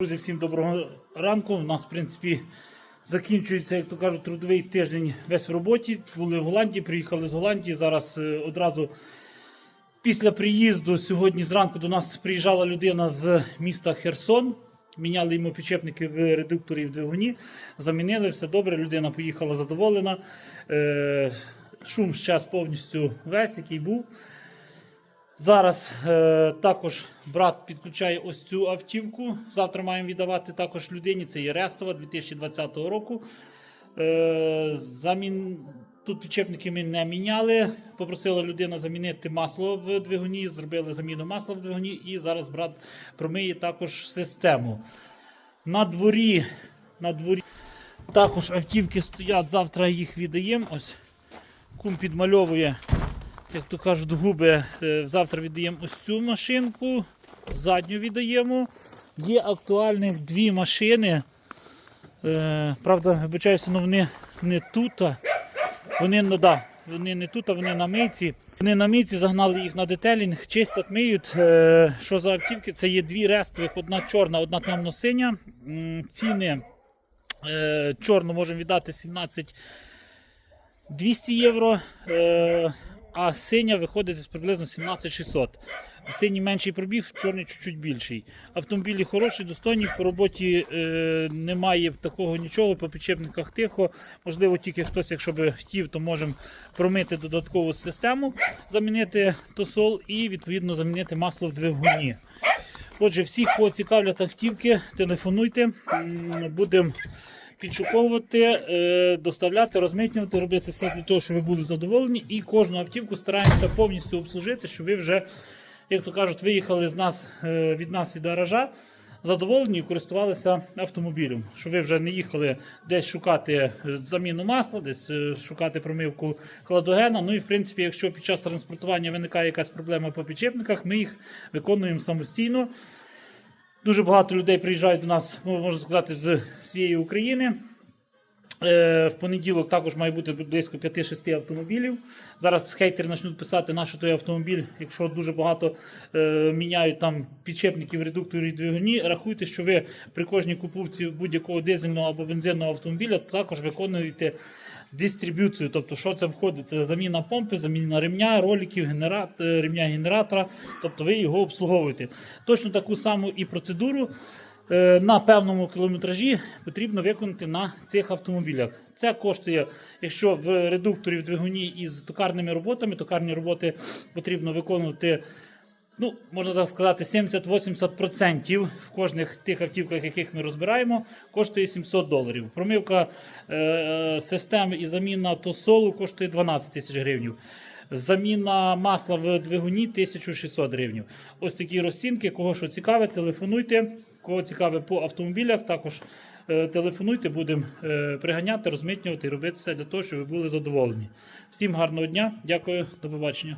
Друзі, всім доброго ранку. У нас, в принципі, закінчується, як то кажуть, трудовий тиждень весь в роботі. Були в Голландії, приїхали з Голландії. Зараз е, одразу після приїзду сьогодні зранку до нас приїжджала людина з міста Херсон. Міняли йому підчепники в редукторі в двигуні. Замінили все добре. Людина поїхала задоволена. Е, шум зараз повністю весь, який був. Зараз е, також брат підключає ось цю автівку. Завтра маємо віддавати також людині. Це є Рестова 2020 року. Е, замін... Тут підчепники ми не міняли. Попросила людина замінити масло в двигуні, зробили заміну масла в двигуні, і зараз брат промиє також систему. На дворі, на дворі також автівки стоять, завтра їх віддаємо. Ось кум підмальовує як то кажуть, губи. Е, Завтра віддаємо ось цю машинку, задню віддаємо. Є актуальних дві машини. Е, правда, вибачаюся, але вони не тут. Вони, ну, да, вони не тут, а вони на мийці. Вони на мийці загнали їх на детелінг, чистять, миють. Е, що за автівки? Це є дві рестових, одна чорна, одна темно-синя. Ціни чорну можемо віддати 17 200 євро. А синя виходить приблизно 17600. Синій менший пробіг, чорний чуть-чуть більший. Автомобілі хороші, достойні, по роботі е, немає такого нічого, по підчепниках тихо. Можливо, тільки хтось, якщо би хотів, то можемо промити додаткову систему, замінити тосол і відповідно замінити масло в двигуні. Отже, всіх, кого цікавлять автівки, телефонуйте, будемо підшуковувати, е, доставляти, розмитнювати, робити все для того, щоб ви були задоволені. І кожну автівку стараємося повністю обслужити, щоб ви вже, як то кажуть, виїхали з нас, е, від нас від гаража. Задоволені і користувалися автомобілем, щоб ви вже не їхали десь шукати е, заміну масла, десь шукати промивку хладогена. Ну і в принципі, якщо під час транспортування виникає якась проблема по підчепниках, ми їх виконуємо самостійно. Дуже багато людей приїжджають до нас, ну, можна сказати, з всієї України. Е, В понеділок також має бути близько 5-6 автомобілів. Зараз хейтери почнуть писати, на що той автомобіль, якщо дуже багато е, міняють там підчепників, редукторів і двигуні. Рахуйте, що ви при кожній купівці будь-якого дизельного або бензинного автомобіля також виконуєте дистриб'юцію. Тобто, що це входить? Це заміна помпи, заміна ремня, роликів, генерат, е, ремня генератора. Тобто ви його обслуговуєте. Точно таку саму і процедуру е, на певному кілометражі потрібно виконати на цих автомобілях. Це коштує, якщо в редукторі в двигуні із токарними роботами, токарні роботи потрібно виконувати. Ну, можна так сказати, 70-80% в кожних тих автівках, яких ми розбираємо, коштує 700 доларів. Промивка е, системи і заміна тосолу коштує 12 тисяч гривень. Заміна масла в двигуні 1600 гривень. Ось такі розцінки. Кого що цікаве, телефонуйте. Кого цікаве по автомобілях, також е, телефонуйте, будемо е, приганяти, розмитнювати і робити все для того, щоб ви були задоволені. Всім гарного дня, дякую, до побачення.